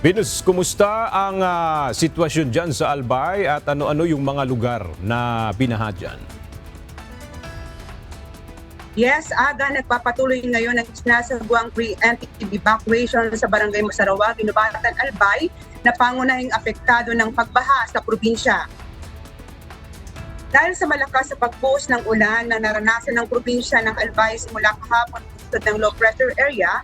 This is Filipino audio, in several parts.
Venus, kumusta ang ah, sitwasyon dyan sa Albay at ano-ano yung mga lugar na binaha dyan? Yes, aga nagpapatuloy ngayon ang sinasabuang preemptive evacuation sa barangay Masarawa, Binubatan, Albay na pangunahing apektado ng pagbaha sa probinsya. Dahil sa malakas sa pagbuhos ng ulan na naranasan ng probinsya ng Albay simula kahapon ng low pressure area,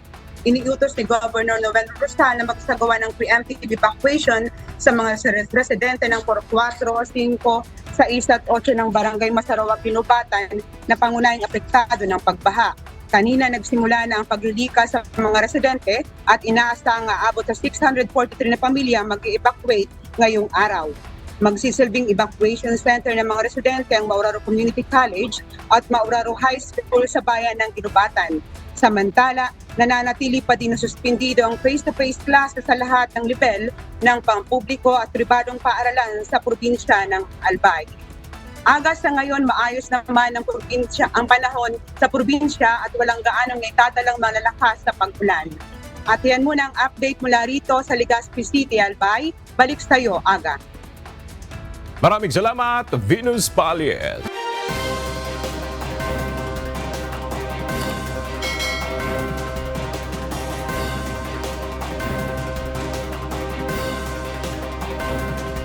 iniutos ni Governor Noel Rosal na magsagawa ng preemptive evacuation sa mga res- residente ng 44, 5, sa 6 at 8 ng barangay Masarawa, Pinubatan na pangunahing apektado ng pagbaha. Kanina nagsimula na ang paglilika sa mga residente at inaasang aabot sa 643 na pamilya mag-evacuate ngayong araw. Magsisilbing evacuation center ng mga residente ang Mauraro Community College at Mauraro High School sa bayan ng Ginubatan. Samantala, nananatili pa din na suspindido ang face-to-face classes sa lahat ng level ng pampubliko at pribadong paaralan sa probinsya ng Albay. Aga sa ngayon, maayos naman ang probinsya, ang panahon sa probinsya at walang gaanong naitatalang malalakas sa pag-ulan. At yan muna ang update mula rito sa Legazpi City, Albay. Balik sa iyo, Aga. Maraming salamat, Venus Paliel.